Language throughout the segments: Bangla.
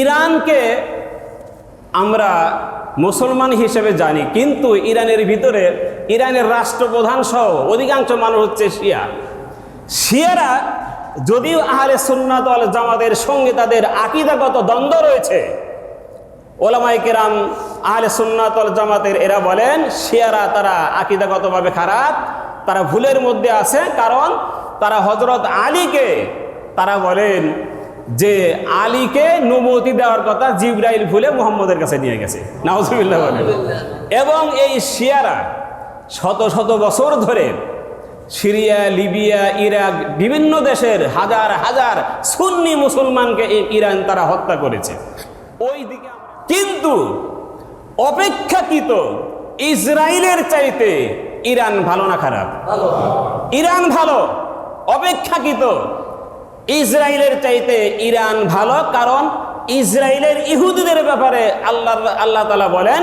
ইরানকে আমরা মুসলমান হিসেবে জানি, কিন্তু ইরানের ভিতরে ইরানের রাষ্ট্রপ্রধান সহ অধিকাংশ মানুষ হচ্ছে শিয়া। শিয়ারা যদিও আহলে সুন্নাত ওয়াল জামাতের সঙ্গে তাদের আকিদাগত দ্বন্দ্ব রয়েছে ওলামাই কেরাম আহলে সুন্নাত ওয়াল জামাতের এরা বলেন, শিয়ারা তারা আকিদাগতভাবে খারাপ, তারা ভুলের মধ্যে আছে, কারণ তারা হজরত আলীকে তারা বলেন যে আলীকে নবতি দেওয়ার কথা জিব্রাইল ভুলে মুহাম্মদের কাছে নিয়ে গেছে। নাউজুবিল্লাহ এবং এই শিয়ারা শত শত বছর ধরে সিরিয়া লিবিয়া ইরাক বিভিন্ন দেশের হাজার হাজার সুন্নি মুসলমানকে এই ইরান তারা হত্যা করেছে। ওই দিকে কিন্তু অপেক্ষাকৃত ইসরায়েলের চাইতে ইরান ভালো না খারাপ? ইরান ভালো অপেক্ষাকৃত ইসরায়েলের চাইতে ইরান ভালো, কারণ ইসরায়েলের ইহুদিদের ব্যাপারে আল্লাহ আল্লাহ তালা বলেন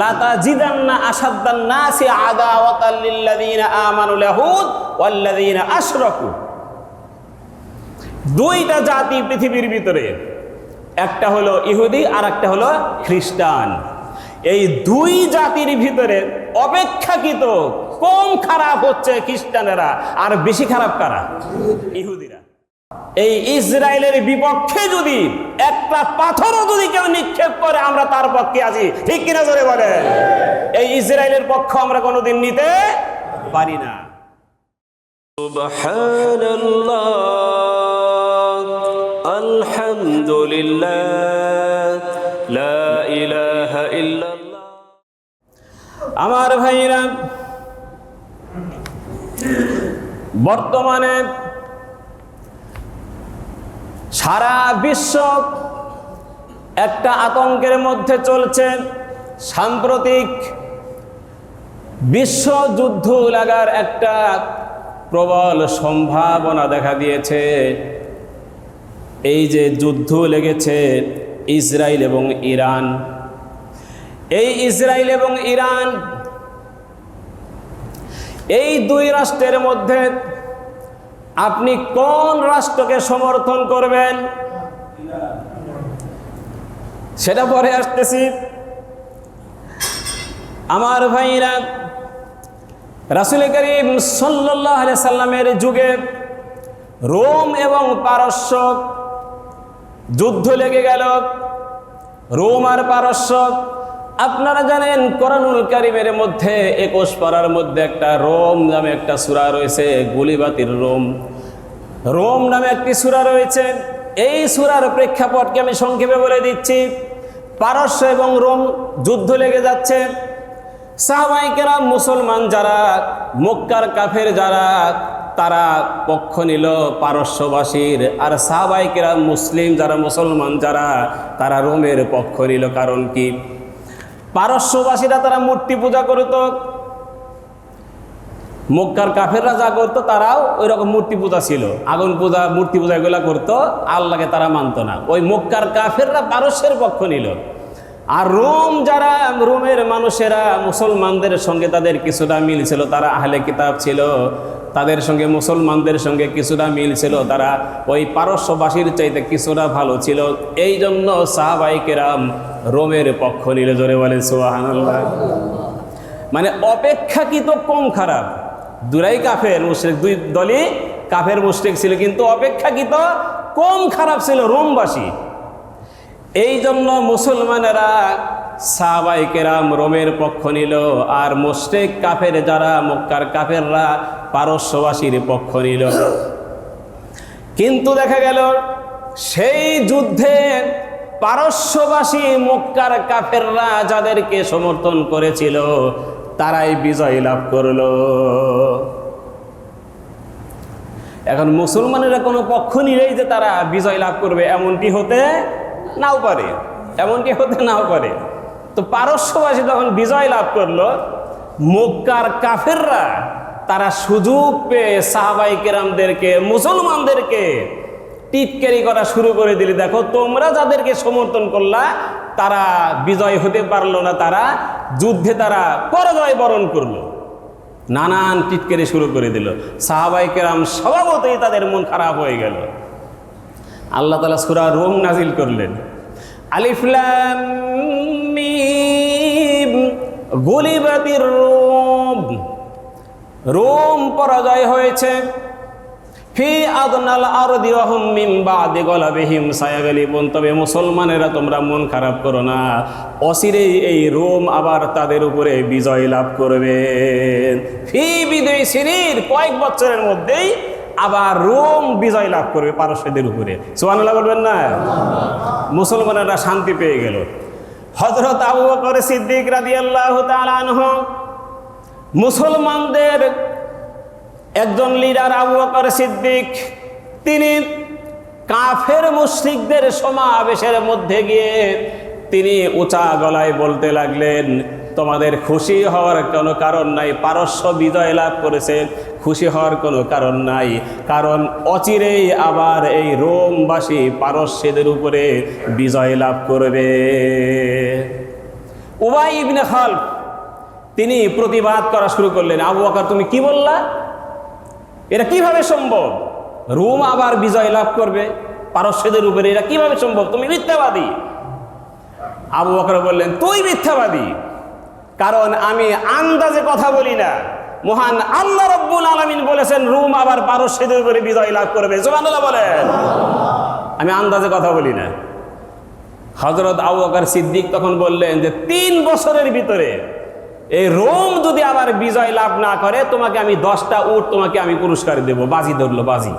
লাতা জিদান্না আসাদ্দান্না সে আদা ওয়াতাল্লিল্লাযীনা আমানুল ইয়াহুদ ওয়াল্লাযীনা আশরাকু। দুইটা জাতি পৃথিবীর ভিতরে, একটা হলো ইহুদি আর একটা হলো খ্রিস্টান। এই দুই জাতির ভিতরে অপেক্ষাকৃত কম খারাপ হচ্ছে খ্রিস্টানেরা, আর বেশি খারাপ কারা? ইহুদিরা। এই ইসরায়েলের বিপক্ষে যদি একটা পাথরও যদি কেউ নিক্ষেপ করে আমরা তার পক্ষে আছি। ঠিক কিনা ধরে বলে এই ইসরায়েলের পক্ষ আমরা কোনোদিন নিতে পারি না। আমার ভাইরা বর্তমানে সারা বিশ্ব একটা আতঙ্কের মধ্যে চলছে। সাম্প্রতিক বিশ্বযুদ্ধ লাগার একটা প্রবল সম্ভাবনা দেখা দিয়েছে। এই যে যুদ্ধ লেগেছে ইসরায়েল এবং ইরান। এই ইসরায়েল এবং ইরান এই দুই রাষ্ট্রের মধ্যে আপনি কোন রাষ্ট্রকে সমর্থন করবেন? সেটা পরে আসতেছি। আমার ভাইরা, রাসুল করিম সাল্লাহ সাল্লামের যুগে রোম এবং পারস্য যুদ্ধ লেগে গেল। রোম আর পারস্য আপনারা জানেন কোরআনুল কারিমের মধ্যে একুশ পাড়ার মধ্যে একটা রোম নামে একটা সূরা রয়েছে, গুলিবাতির রোম। রোম নামে একটি সূরা রয়েছে। এই সূরার প্রেক্ষাপটকে আমি সংক্ষেপে বলে দিচ্ছি। পারস্য এবং রোম যুদ্ধ লেগে যাচ্ছে। সাহবাইকেরা মুসলমান যারা, মক্কার কাফের যারা, তারা পক্ষ নিল পারস্যবাসীর। আর সাহবাইকেরা মুসলিম যারা, মুসলমান যারা, তারা রোমের পক্ষ নিল। কারণ কি? পারস্যবাসীরা তারা মূর্তি পূজা করত। মক্কার কাফেররা যা করতো, তারাও ওই রকম মূর্তি পূজা ছিল। আগুন পূজা, মূর্তি পূজা এগুলা করতো, আল্লাহকে তারা মানতো না। ওই মক্কার কাফেররা পারস্যের পক্ষ নিল। আর রোম যারা, রোমের মানুষেরা, মুসলমানদের সঙ্গে তাদের কিছুটা মিল ছিল। তারা আহলে কিতাব ছিল। তাদের সঙ্গে, মুসলমানদের সঙ্গে কিছুটা মিল ছিল। তারা ওই পারস্যবাসীর চাইতে কিছুটা ভালো ছিল। এই জন্য সাহাবাইকেরাম রোমের পক্ষ নিলে জোরে বলেন সোহানাল্লাহ মানে অপেক্ষাকৃত কম খারাপ। দুরাই কাফের, মুশ্রিক দুই দলই কাফের, মুশ্রিক ছিল, কিন্তু অপেক্ষাকৃত কম খারাপ ছিল রোমবাসী। এই জন্য মুসলমানেরা সাহাবাই কেরাম রোমের পক্ষ নিল, আর মুশ্রিক কাফের যারা, মক্কার কাফেররা পারস্যবাসীর পক্ষ নিল। কিন্তু দেখা গেল, সেই যুদ্ধে পারস্যবাসী মক্কার কাফেররা যাদেরকে সমর্থন করেছিল, তারাই বিজয় লাভ করল। এখন মুসলমানেরা কোনো পক্ষ নিলেই যে তারা বিজয় লাভ করবে, এমনটি হতে নাও পারে। এমনটি হতে নাও পারে। তো পারস্যবাসী যখন বিজয় লাভ করল, মক্কার কাফেররা তারা সুযোগ পেয়ে সাহাবাই কেরামদেরকে, মুসলমানদেরকে টিটকারি করা শুরু করে দিলে দেখো, তোমরা যাদেরকে সমর্থন করলা, তারা বিজয় হতে পারল না, তারা যুদ্ধে তারা পরাজয় বরণ করল। নানান টিটকারি শুরু করে দিল। সাহাবাই কেরাম স্বভাবতই তাদের মন খারাপ হয়ে গেল। আল্লাহ তালা সুরা রোম নাজিল করলেন। আলিফলাম মিম গুলিবাতির রোম রোম পরাজয় হয়েছে। ফি আদনাল আরদি ওয়াহুম মিন বাদি গলাবিহিম সায়াগালিবুন। তবে মুসলমানেরা তোমরা মন খারাপ করো না। অচিরেই এই রোম আবার তাদের উপরে বিজয় লাভ করবে। ফি বিদয় সিরির কয়েক বছরের মধ্যেই আবার রোম বিজয় লাভ করবে পারস্যদের উপরে। সুবহানাল্লাহ বলবেন না? মুসলমানেরা শান্তি পেয়ে গেল। হযরত আবু বকর সিদ্দিক রাদিয়াল্লাহু তাআলা আনহু মুসলমানদের একজন লিডার আবু বকর সিদ্দিক, তিনি কাফের মুশরিকদের সমাবেশের মধ্যে গিয়ে তিনি উঁচা গলায় বলতে লাগলেন, তোমাদের খুশি হওয়ার কোনো কারণ নাই, পারস্য বিজয় লাভ করেছে, খুশি হওয়ার কোনো কারণ নাই। কারণ অচিরেই আবার এই রোমবাসী পারস্যদের উপরে বিজয় লাভ করবে। উবাই ইবনে খালফ, তিনি প্রতিবাদ করা শুরু করলেন। আবু বকর, তুমি কি বললা? এটা কীভাবে সম্ভব? রোম আবার বিজয় লাভ করবে। পারস্যদের উপরে এটা কীভাবে সম্ভব? তুমি মিথ্যাবাদী। আবু বকর বললেন, তুই মিথ্যাবাদী। কারণ আমি আন্দাজে কথা বলি না। মহান আল্লাহ রব্বুল আলমিন বলেছেন, রোম আবার পারস্যদের উপরে বিজয় লাভ করবে। সুবহানাল্লাহ বলেন। আমি আন্দাজে কথা বলি না। হজরত আবু বকর সিদ্দিক তখন বললেন যে, তিন বছরের ভিতরে এই রোম যদি আবার বিজয় লাভ না করে তোমাকে আমি দশটা উট তোমাকে আমি পুরস্কার দেব। বাজি ধরলো বাজি।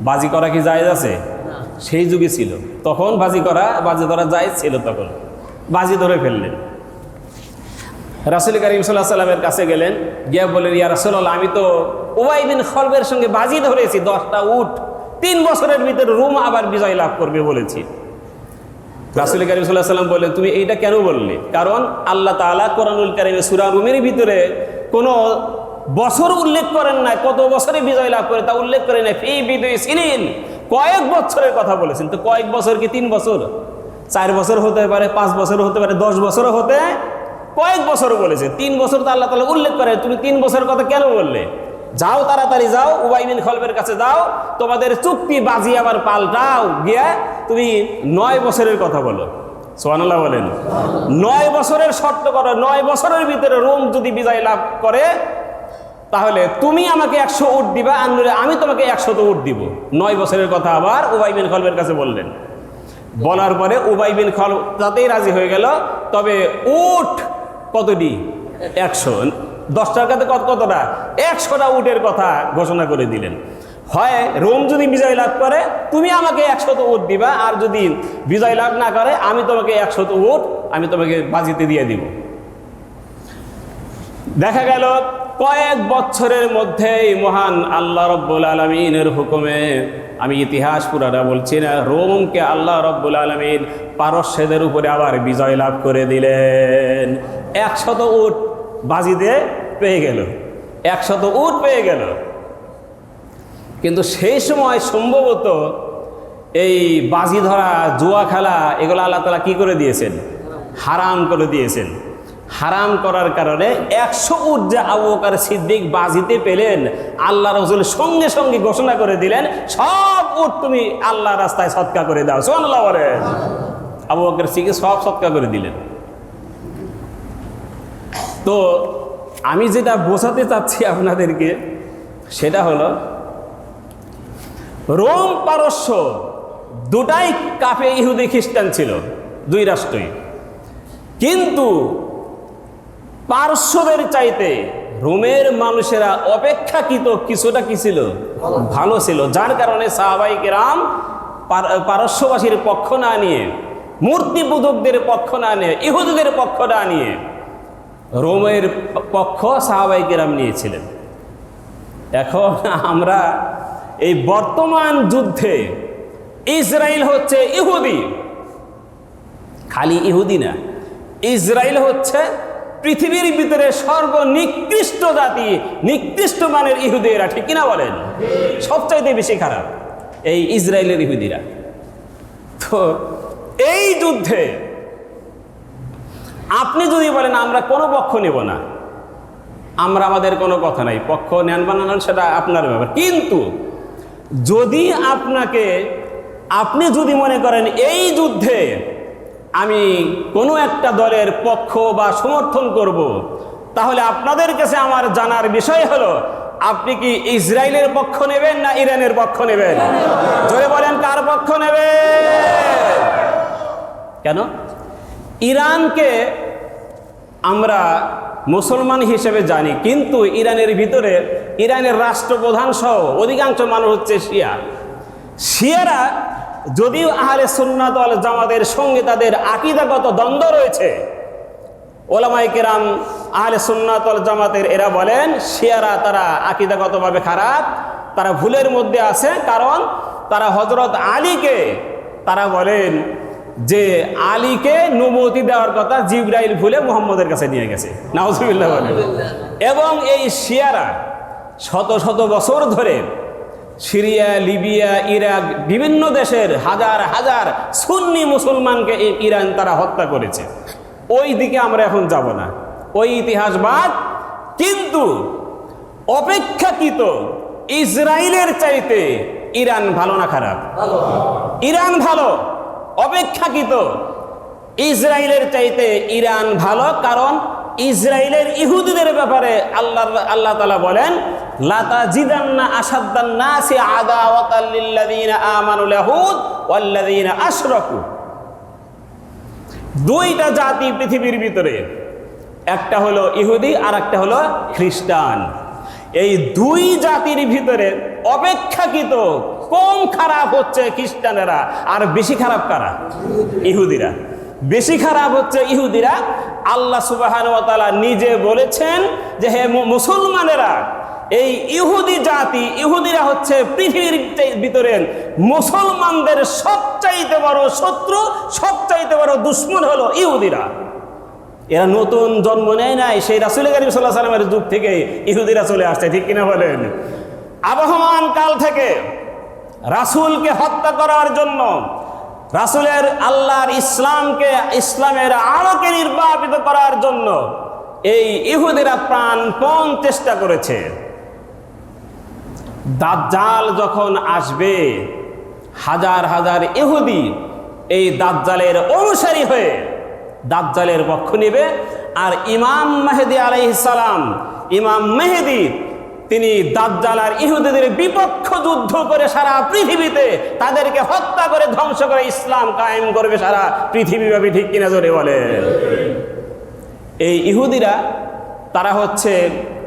বাজি করা কি জায়েজ আছে? সেই যুগে ছিল। তখন বাজি করা বাজি ধরা জায়েজ ছিল তখন। বাজি ধরে ফেললেন। রাসুল করিম সাল্লাহ সাল্লামের কাছে গেলেন। গিয়া বললেন ইয়া রাসুল্লাহ আমি তো উবাই বিন খলবের সঙ্গে বাজি ধরেছি দশটা উট। তিন বছরের ভিতরে রোম আবার বিজয় লাভ করবে বলেছি। রাসুল করিম সাল্লাহ সাল্লাম বললেন, তুমি এইটা কেন বললে? কারণ আল্লাহ তালা কোরআনুল কারিমে সুরা রুমের ভিতরে কোনো বছর উল্লেখ করেন না কত বছরে বিজয় লাভ করে তা উল্লেখ করেন না এই বিজয় ছিলেন কয়েক বছরের কথা বলেছেন। তো কয়েক বছর কি তিন বছর? চার বছর হতে পারে, পাঁচ বছর হতে পারে, দশ বছরও হতে কয়েক বছর বলেছে। তিন বছর তো আল্লাহ তালা উল্লেখ করে তুমি তিন বছরের কথা কেন বললে? যাও তাড়াতাড়ি যাও উবাইবিন খলবের কাছে যাও, তোমাদের চুক্তি বাজি আবার পাল্টাও। গিয়া তুমি নয় বছরের কথা বলো। সোহানাল্লাহ বলেন। নয় বছরের শর্ত করো, নয় বছরের ভিতরে রোম যদি বিজয় লাভ করে, তাহলে তুমি আমাকে একশো উট দিবা, আর আমি তোমাকে একশত উট দিব। নয় বছরের কথা আবার উবাই বিন খলবের কাছে বললেন। বলার পরে উবাই বিন খল তাতেই রাজি হয়ে গেল। তবে উট কতটি একশো। দশ টাকাতে কত কতটা? একশোটা উটের কথা ঘোষণা করে দিলেন। হয় রোম যদি বিজয় লাভ করে, তুমি আমাকে একশত উট দিবা, আর যদি বিজয় লাভ না করে, আমি তোমাকে একশত উট, আমি তোমাকে বাজিতে দিয়ে দিব। দেখা গেল, কয়েক বছরের মধ্যেই মহান আল্লাহ রব্বুল আলমিনের হুকুমে, আমি ইতিহাস পুরাটা বলছি না, রোমকে আল্লাহ রব্বুল আলমিন পারস্যদের উপরে আবার বিজয় লাভ করে দিলেন। একশত উট বাজিতে পেয়ে গেল। একশত উট পেয়ে গেল। কিন্তু সেই সময় সম্ভবত এই বাজি ধরা, জুয়া খেলা, এগুলো আল্লাহ তালা কি করে দিয়েছেন? হারাম করে দিয়েছেন। হারাম করার কারণে একশো উট যে আবু বকর সিদ্দিক বাজিতে পেলেন, আল্লাহ রসুল সঙ্গে সঙ্গে ঘোষণা করে দিলেন, সব উট তুমি আল্লাহ রাস্তায় সৎকা করে দাও। সোনাল্লাহ বলেন। আবু বকর সব সৎকা করে দিলেন। তো আমি যেটা বোঝাতে চাচ্ছি আপনাদেরকে, সেটা হলো, রোম পারস্য দুটাই কাফে ইহুদি খ্রিস্টান ছিল, দুই রাষ্ট্রই। কিন্তু পারস্যদের চাইতে রোমের মানুষেরা অপেক্ষাকৃত কিছুটা কি ছিল? ভালো ছিল, যার কারণে সাহাবাইক রাম পারস্যবাসীর পক্ষ না নিয়ে মূর্তি পূজকদের পক্ষ না নিয়ে, ইহুদিদের পক্ষ না নিয়ে রোমের পক্ষ সাহাবাইক রাম নিয়েছিলেন। এখন আমরা এই বর্তমান যুদ্ধে ইসরায়েল হচ্ছে ইহুদি। খালি ইহুদি না ইসরায়েল হচ্ছে পৃথিবীর ভিতরে সর্বনিকৃষ্ট জাতি, নিকৃষ্ট মানের ইহুদিরা, ঠিক কিনা বলেন? সবচাইতে বেশি খারাপ এই ইসরায়েলের ইহুদিরা। তো এই যুদ্ধে আপনি যদি বলেন, আমরা কোনো পক্ষ নেব না। আমরা আমাদের কোনো কথা নাই। পক্ষ নেন বা বানান সেটা আপনার ব্যাপার। কিন্তু যদি আপনাকে, আপনি যদি মনে করেন, এই যুদ্ধে আমি কোনো একটা দলের পক্ষ বা সমর্থন করব। তাহলে আপনাদের কাছে আমার জানার বিষয় হলো, আপনি কি ইসরায়েলের পক্ষ নেবেন না ইরানের পক্ষ নেবেন? জোরে বলেন, কার পক্ষ নেবেন? কেন? ইরানকে আমরা মুসলমান হিসেবে জানি, কিন্তু ইরানের ভিতরে ইরানের রাষ্ট্রপ্রধান সহ অধিকাংশ মানুষ হচ্ছে শিয়া। শিয়ারা যদিও আহলে সুন্নাত ওয়াল জামাতের সঙ্গে তাদের আকিদাগত দ্বন্দ্ব রয়েছে ওলামাই কেরাম আহলে সুন্নাত ওয়াল জামাতের এরা বলেন, শিয়ারা তারা আকিদাগতভাবে খারাপ, তারা ভুলের মধ্যে আছে, কারণ তারা হজরত আলীকে তারা বলেন যে আলীকে নবতি দেওয়ার কথা জিব্রাইল ভুলে মোহাম্মদের কাছে নিয়ে গেছে। নাউজুবিল্লাহ। এবং এই শিয়ারা শত শত বছর ধরে সিরিয়া লিবিয়া ইরাক বিভিন্ন দেশের হাজার হাজার সুন্নি মুসলমানকে এই ইরান তারা হত্যা করেছে। ওই দিকে আমরা এখন যাব না। ওই ইতিহাসবাদ কিন্তু অপেক্ষাকৃত ইসরায়েলের চাইতে ইরান ভালো না খারাপ? ইরান ভালো। অপেক্ষাকৃত। ইসরায়েলের চাইতে ইরান ভালো, কারণ ইসরায়েলের ইহুদিদের ব্যাপারে আল্লাহ আল্লাহ তালা বলেন লাতা জিদান্না আসাদ্দান্না সে আদা ওয়াতাল্লিল্লাযীনা আমানুল ইয়াহুদ ওয়াল্লাযীনা আশরাকু। দুইটা জাতি পৃথিবীর ভিতরে, একটা হলো ইহুদি আর একটা হলো খ্রিস্টান। এই দুই জাতির ভিতরে অপেক্ষাকৃত কম খারাপ হচ্ছে খ্রিস্টানেরা, আর বেশি খারাপ কারা? ইহুদিরা। বেশি খারাপ হচ্ছে ইহুদিরা। আল্লাহ সুবাহান নিজে বলেছেন যে, হে মুসলমানেরা, এই ইহুদি জাতি, ইহুদিরা হচ্ছে পৃথিবীর ভিতরের মুসলমানদের সবচাইতে বড় শত্রু, সবচাইতে বড় দুশ্মন হলো ইহুদিরা। এরা নতুন জন্ম নেয় নাই, সেই রাসুল করিম সাল্লাহ সাল্লামের যুগ থেকে ইহুদিরা চলে আসছে, ঠিক কিনা বলেন? আবহমান কাল থেকে রাসূলকে হত্যা করার জন্য রাসূলের আল্লাহর ইসলামকে, ইসলামের আলোকে নির্বাপিত করার জন্য এই ইহুদিরা প্রাণপণ চেষ্টা করেছে। দাজ্জাল যখন আসবে, হাজার হাজার ইহুদি এই দাজ্জালের অনুসারী হয়ে দাজ্জালের পক্ষ নেবে, আর ইমাম মেহেদি আলাইহিসালাম ইমাম মেহেদি তিনি দাজ্জাল আর ইহুদিদের বিপক্ষ যুদ্ধ করে সারা পৃথিবীতে তাদেরকে হত্যা করে ধ্বংস করে ইসলাম কায়েম করবে সারা পৃথিবীব্যাপী, ঠিক কিনা জোরে বলে এই ইহুদিরা, তারা হচ্ছে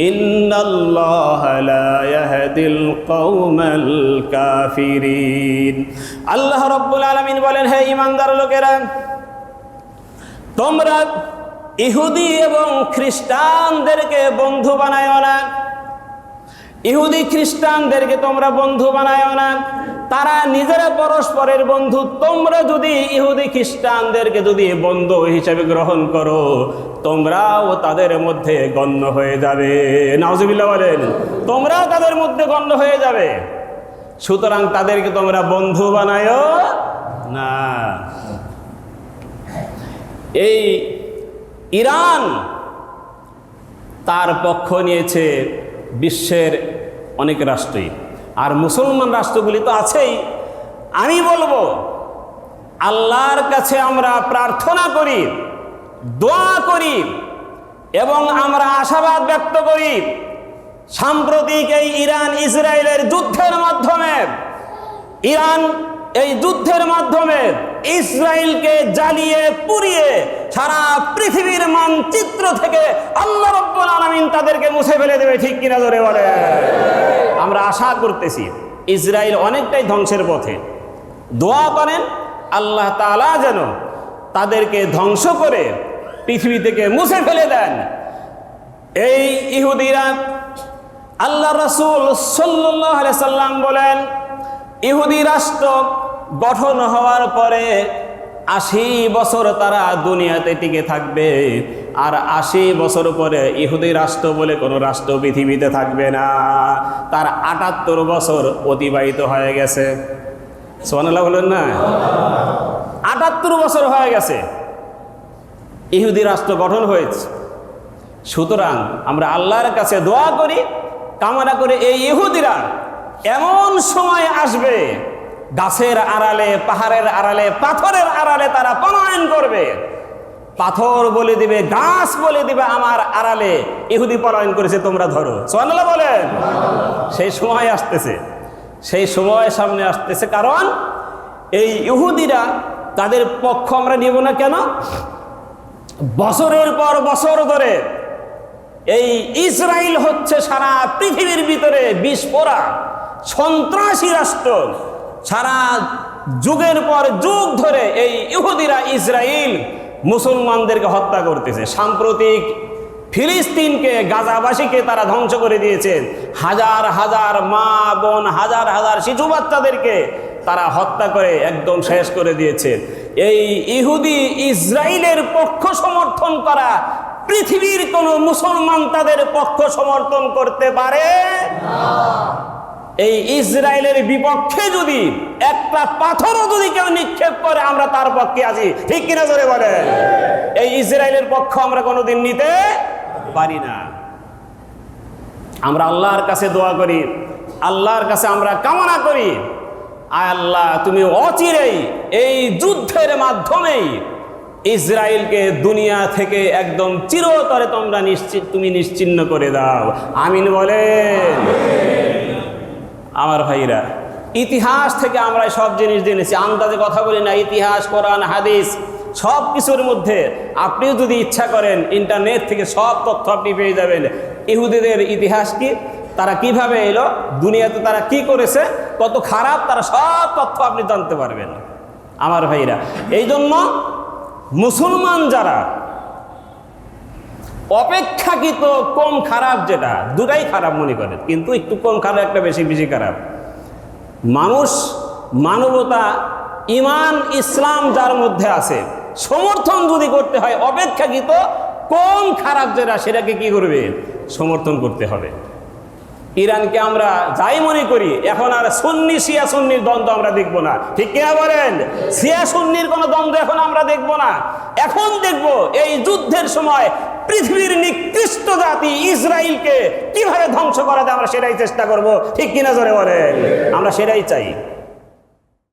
إن الله لا يهدي القوم الكافرين আল্লাহ রব্বুল আলামিন বলেন হে ইমানদার লোকেরা তোমরা ইহুদি এবং খ্রিস্টানদেরকে বন্ধু বানায় না ইহুদি খ্রিস্টানদেরকে তোমরা বন্ধু বানায় না তারা নিজেরা পরস্পরের বন্ধু, তোমরা যদি ইহুদি খ্রিস্টানদেরকে যদি বন্ধু হিসেবে গ্রহণ করো, তোমরাও তাদের মধ্যে গণ্য হয়ে যাবে। নাওজুবিল্লাহ বলেন, তোমরাও তাদের মধ্যে গণ্য হয়ে যাবে। সুতরাং তাদেরকে তোমরা বন্ধু বানায় না। এই ইরান তার পক্ষ নিয়েছে বিশ্বের অনেক রাষ্ট্রই। আর মুসলমান রাষ্ট্রগুলি তো আছেই। আমি বলব, আল্লাহর কাছে আমরা প্রার্থনা করি, দোয়া করি এবং আমরা আশাবাদ ব্যক্ত করি, সাম্প্রতিক এই ইরান ইসরায়েলের যুদ্ধের মাধ্যমে, ইরান এই যুদ্ধের মাধ্যমে ইসরায়েলকে জ্বালিয়ে পুড়িয়ে সারা পৃথিবীর মানচিত্র থেকে আল্লাহ রব্বুল আলামিন তাদেরকে মুছে ফেলে দেবে, ঠিক কিনা ধরে বলে আমরা আশা করতেছি ইসরায়েল অনেকটাই ধ্বংসের পথে। দোয়া করেন, আল্লাহ তাআলা যেন তাদেরকে ধ্বংস করে পৃথিবী থেকে মুছে ফেলে দেন। এই ইহুদিরা আল্লাহ রসুল সাল্লাম বলেন, ইহুদি রাষ্ট্র গঠন হওয়ার পরে আশি বছর তারা দুনিয়াতে টিকে থাকবে। আর আশি বছর পরে ইহুদি রাষ্ট্র বলে কোনো রাষ্ট্র পৃথিবীতে থাকবে না। তার আটাত্তর বছর অতিবাহিত হয়ে গেছে। সোহানাল্লাহ বলেন না? আটাত্তর বছর হয়ে গেছে। ইহুদি রাষ্ট্র গঠন হয়েছে। সুতরাং আমরা আল্লাহর কাছে দোয়া করি, কামনা করে, এই ইহুদিরা এমন সময় আসবে গাছের আড়ালে, পাহাড়ের আড়ালে, পাথরের আড়ালে তারা পলায়ন করবে। পাথর বলে দিবে, গাছ বলে দিবে আমার আড়ালে। ইহুদি পলায়ন করেছে, তোমরা ধরো। সোহানাল্লাহ বলেন। সেই সময় আসতেছে। সেই সময় সামনে আসতেছে, কারণ এই ইহুদিরা তাদের পক্ষ আমরা নিব না কেন? বছরের পর বছর ধরে এই ইসরায়েল হচ্ছে সারা পৃথিবীর ভিতরে বিস্ফোরা সন্ত্রাসী রাষ্ট্র। সারা যুগের পর যুগ ধরে এই ইহুদিরা ইসরায়েল মুসলমানদেরকে হত্যা করতেছে। সাম্প্রতিক ফিলিস্তিনকে, গাজাবাসীকে তারা ধ্বংস করে দিয়েছেন হাজার হাজার মা বোন, হাজার হাজার শিশু বাচ্চাদেরকে তারা হত্যা করে একদম শেষ করে দিয়েছে। এই ইহুদি ইসরায়েলের পক্ষ সমর্থন করা পৃথিবীর কোন মুসলমান তাদের পক্ষ সমর্থন করতে পারে এই ইসরায়েলের বিপক্ষে যদি একটা পাথরও যদি কেউ নিক্ষেপ করে, আমরা তার পক্ষে আছি। ঠিক কিনা জোরে বলে এই ইসরায়েলের পক্ষ আমরা কোনোদিন নিতে পারি না। আমরা আল্লাহর কাছে দোয়া করি, আল্লাহর কাছে আমরা কামনা করি। আল্লাহ, তুমি অচিরেই এই যুদ্ধের মাধ্যমেই ইসরায়েলকে দুনিয়া থেকে একদম চিরতরে তোমরা নিশ্চিত তুমি নিশ্চিন্ন করে দাও। আমিন বলেন। আমার ভাইরা, ইতিহাস থেকে আমরা সব জিনিস জেনেছি, আন্দাজে কথা বলি না, ইতিহাস, কোরআন, হাদিস, সব কিছুর মধ্যে আপনিও যদি ইচ্ছা করেন, ইন্টারনেট থেকে সব তথ্য আপনি পেয়ে যাবেন। ইহুদিদের ইতিহাস কি? তারা কীভাবে এলো? দুনিয়াতে তারা কি করেছে? কত খারাপ? তারা সব তথ্য আপনি জানতে পারবেন। আমার ভাইরা এই জন্য মুসলমান যারা অপেক্ষাকৃত কম খারাপ যেটা, দুটাই খারাপ মনে করে, কিন্তু একটু কম খারাপ, একটা বেশি বেশি খারাপ। মানুষ মানবতা, ইমান, ইসলাম যার মধ্যে আছে, সমর্থন যদি করতে হয়, অপেক্ষাকৃত কম খারাপ যেটা, সেটাকে কি করবে? সমর্থন করতে হবে। ইরানকে আমরা যাই মনে করি, এখন আর সুন্নি, শিয়া সুন্নির দ্বন্দ্ব আমরা দেখব না। ঠিক কিনা বলেন? শিয়া সুন্নির কোনো দ্বন্দ্ব এখন আমরা দেখব না। এখন দেখব এই যুদ্ধের সময় পৃথিবীর নিকৃষ্ট জাতি ইসরায়েলকে কীভাবে ধ্বংস করাতে আমরা সেটাই চেষ্টা করব। ঠিক কিনা জোরে বলেন? আমরা সেটাই চাই।